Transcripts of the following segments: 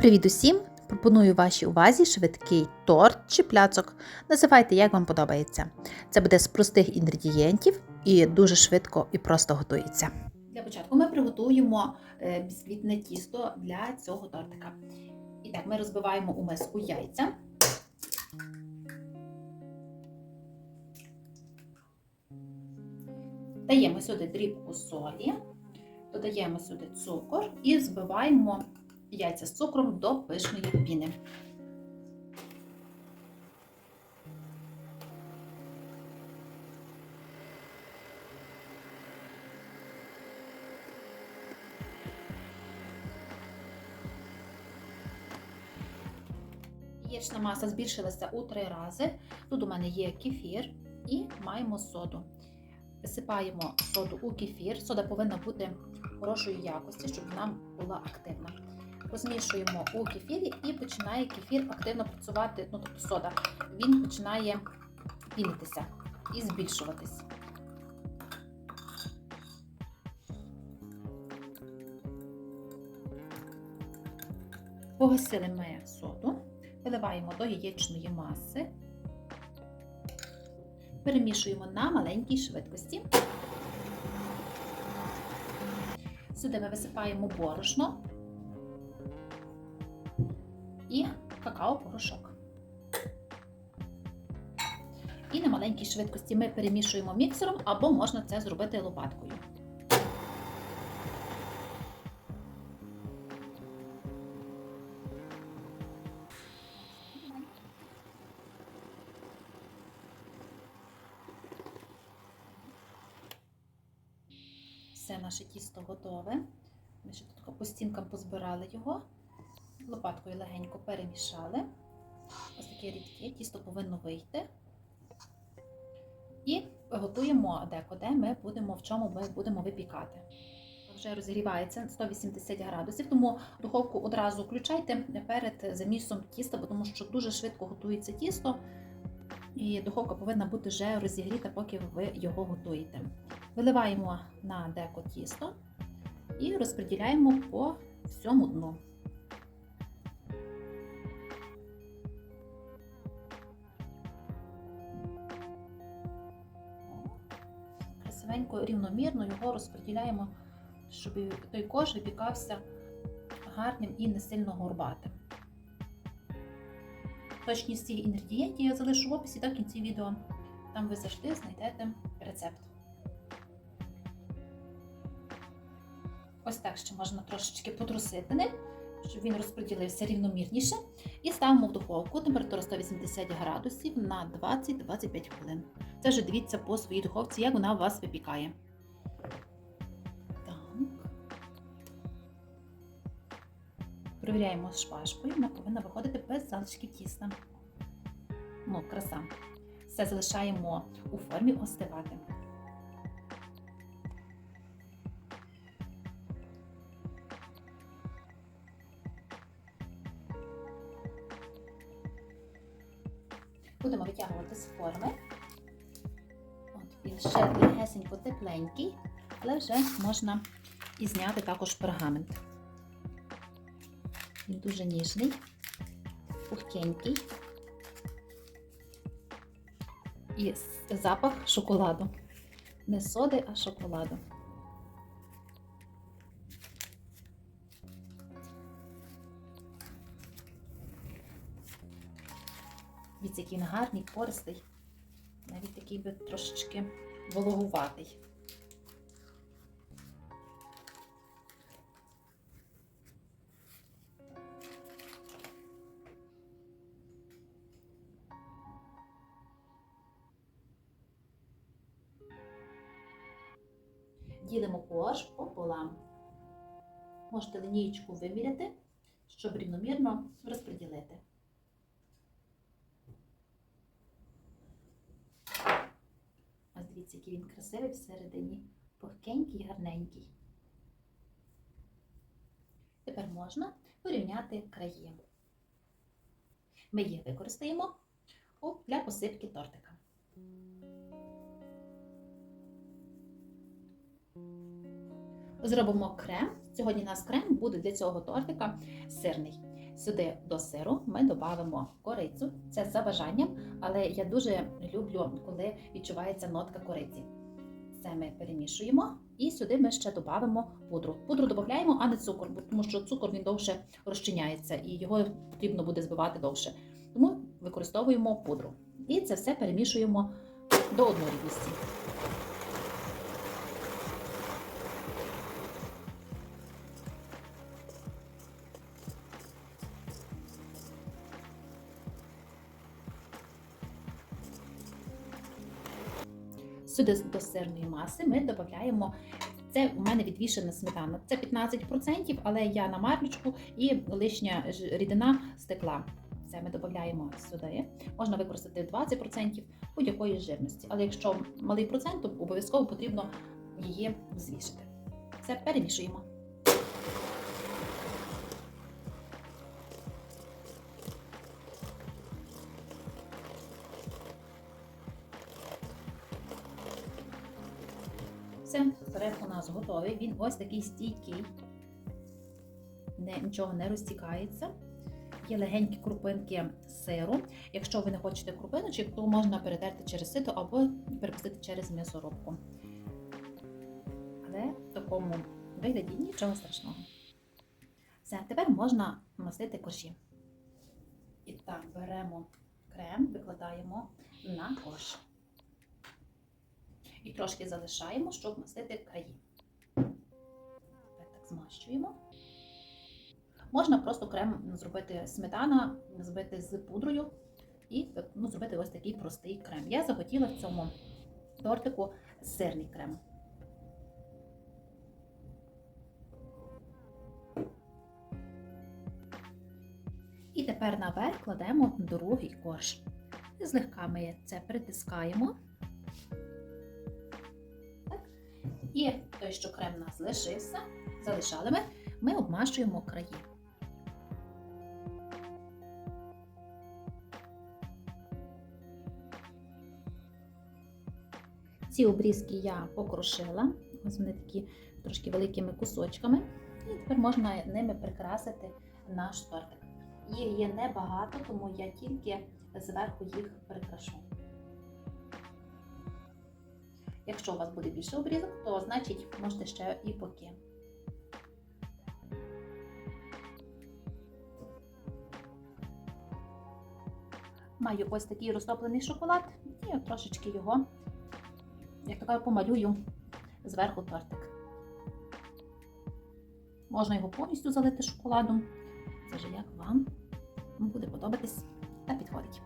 Привіт усім! Пропоную вашій увазі швидкий торт чи пляцок. Називайте, як вам подобається. Це буде з простих інгредієнтів і дуже швидко і просто готується. Для початку ми приготуємо е, бісквітне тісто для цього тортика. І так, ми розбиваємо у миску яйця. Даємо сюди дрібку солі, додаємо сюди цукор і збиваємо яйця з цукром до пишної піни. Яєчна маса збільшилася у три рази. Тут у мене є кефір і маємо соду. Висипаємо соду у кефір. Сода повинна бути хорошої якості, щоб вона була активна. Розмішуємо у кефірі і починає кефір активно працювати, ну тобто сода. Він починає пінитися і збільшуватись. Погасили ми соду, виливаємо до яєчної маси, перемішуємо на маленькій швидкості. Сюди ми висипаємо борошно какао-порошок. І на маленькій швидкості ми перемішуємо міксером або можна це зробити лопаткою. Все наше тісто готове. Ми ще тут по стінкам позбирали його, лопаткою легенько перемішали. Ось таке рідке, тісто повинно вийти. І готуємо декуди, ми будемо, в чому ми будемо випікати. Вже розігрівається 180 градусів, тому духовку одразу включайте перед замісом тіста, тому що дуже швидко готується тісто, і духовка повинна бути вже розігріта, поки ви його готуєте. Виливаємо на деко тісто і розподіляємо по всьому дну. Красивенько, рівномірно його розподіляємо, щоб той кож випікався гарним і не сильно горбатим. Точність цих інгредієнтів я залишу в описі та в кінці відео. Там ви завжди знайдете рецепт. Ось так ще можна трошечки потрусити ним, щоб він розподілився рівномірніше. І ставимо в духовку температура 180 градусів на 20-25 хвилин. Це вже дивіться по своїй духовці, як вона у вас випікає. Так. Провіряємо шпажкою, вона повинна виходити без залишків тіста. Ну, краса. Все залишаємо у формі остивати. Ще легесенько тепленький, але вже можна і зняти також пергамент. Він дуже ніжний, пухкенький і запах шоколаду. Не соди, а шоколаду. Від який він гарний, пористий, навіть такий би трошечки вологуватий. Ділимо корж пополам. Можете лінієчку виміряти, щоб рівномірно розподілити. Ось дивіться, який він красивий всередині, пухкенький, гарненький. Тепер можна порівняти краї. Ми їх використаємо для посипки тортика. Зробимо крем. Сьогодні у нас крем буде для цього тортика сирний. Сюди до сиру ми додамо корицю. Це за бажанням, але я дуже люблю, коли відчувається нотка кориці. Це ми перемішуємо і сюди ми ще додамо пудру. Пудру додаємо, а не цукор, тому що цукор він довше розчиняється і його потрібно буде збивати довше. Тому використовуємо пудру. І це все перемішуємо до однорідності. Сюди до сирної маси ми додаємо. Це у мене відвішена сметана. Це 15%, але я на марлючку і лишня рідина стекла. Це ми додаємо сюди. Можна використати 20% будь-якої жирності. Але якщо малий процент, то обов'язково потрібно її звішити. Це перемішуємо. Нас готовий. Він ось такий стійкий, не, нічого не розтікається. Є легенькі крупинки сиру. Якщо ви не хочете крупиночок, то можна перетерти через сито або перепустити через м'ясорубку. Але в такому вигляді нічого страшного. Все, тепер можна мастити коржі. І так, беремо крем, викладаємо на корж. І трошки залишаємо, щоб мастити краї. Змащуємо. Можна просто крем зробити сметана, збити з пудрою і ну, зробити ось такий простий крем. Я захотіла в цьому тортику сирний крем. І тепер наверх кладемо другий корж. Злегка ми це притискаємо. Так. І той, що крем у нас лишився, залишали ми, ми обмащуємо краї. Ці обрізки я покрушила, ось вони такі трошки великими кусочками. І тепер можна ними прикрасити наш тортик. Їх є небагато, тому я тільки зверху їх прикрашу. Якщо у вас буде більше обрізок, то значить можете ще і боки. Маю ось такий розтоплений шоколад і трошечки його, як то кажу, помалюю зверху тортик. Можна його повністю залити шоколадом. Це вже як вам буде подобатись та підходить.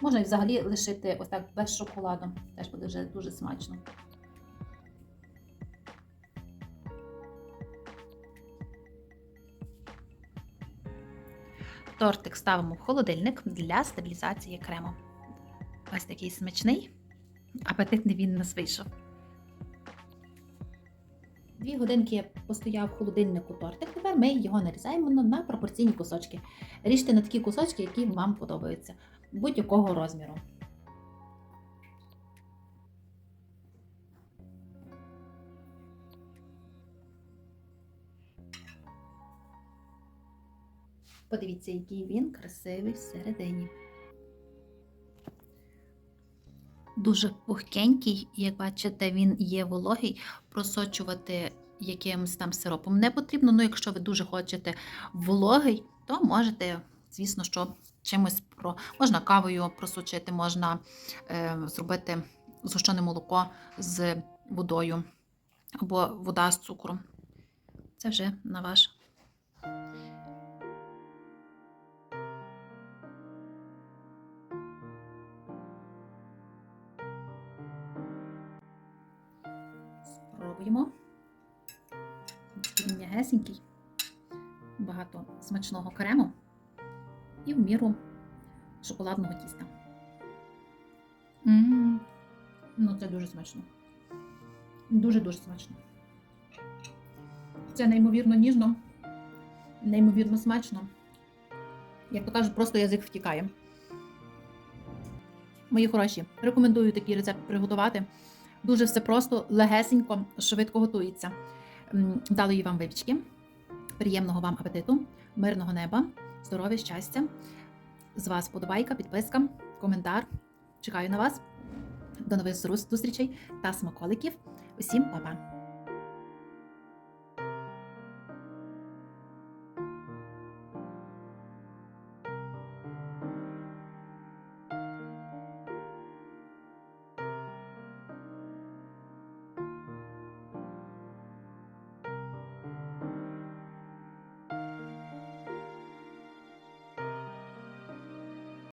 Можна і взагалі лишити ось так без шоколаду. Теж буде вже дуже смачно. Тортик ставимо в холодильник для стабілізації крему. Ось такий смачний. Апетитний він нас вийшов. Дві годинки постояв в холодильнику тортик. Тепер ми його нарізаємо на пропорційні кусочки. Ріжте на такі кусочки, які вам подобаються, будь-якого розміру. Подивіться, який він красивий всередині. Дуже пухкенький, як бачите, він є вологий. Просочувати якимось там сиропом не потрібно. Ну, якщо ви дуже хочете вологий, то можете, звісно, що чимось про можна кавою просочити, можна е, зробити згущене молоко з водою або вода з цукром. Це вже на ваш. Спробуємо. Він м'ягесенький, багато смачного крему і в міру шоколадного тіста. м Ну, це дуже смачно. Дуже-дуже смачно. Це неймовірно ніжно, неймовірно смачно. Як то кажуть, просто язик втікає. Мої хороші, рекомендую такий рецепт приготувати. Дуже все просто, легесенько, швидко готується. Вдалої вам випічки, приємного вам апетиту, мирного неба здоров'я, щастя. З вас подобайка, підписка, коментар. Чекаю на вас. До нових зустрічей та смаколиків. Усім па-па!